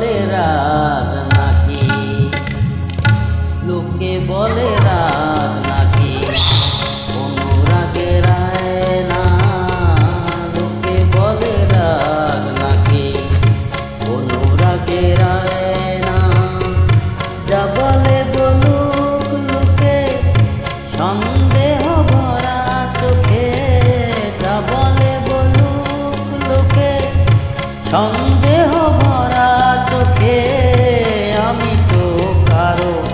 বলে রাত নাকি? লোকে বলে রাত নাকি? অনুরাগে না। লোকে বলে রাত নাকি? অনুরাগে রায় না। যা বলে বলুক লোকে, সন্দেহ ভরা চোখে। যাবলে বলুক লোকে, সন্দেহ ভরা সাথে আমি তো কারও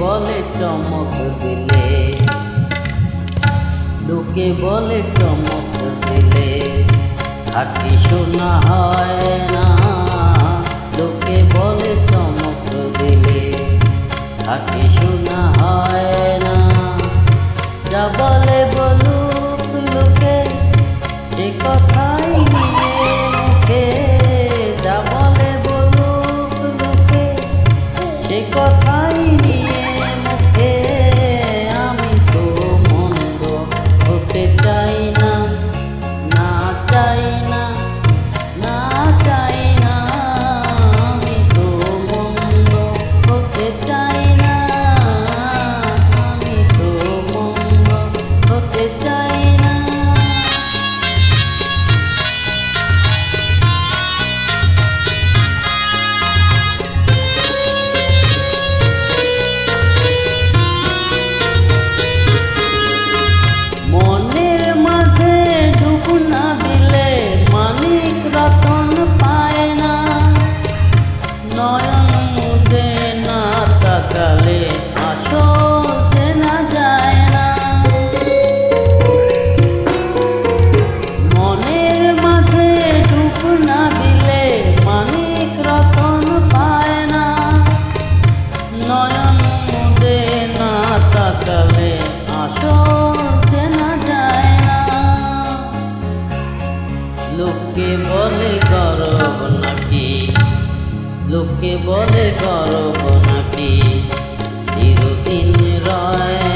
বলে চমক দিলে, লোকে বলে চমক দিলে খাটি শোনা হয় না। লোকে বলে চমক দিলে খাটি শোনা হয় না। কথা লোকে বলে গরব নাকি? লোকে বলে গরব নাকি? চিরদিন রয়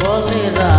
বলে রা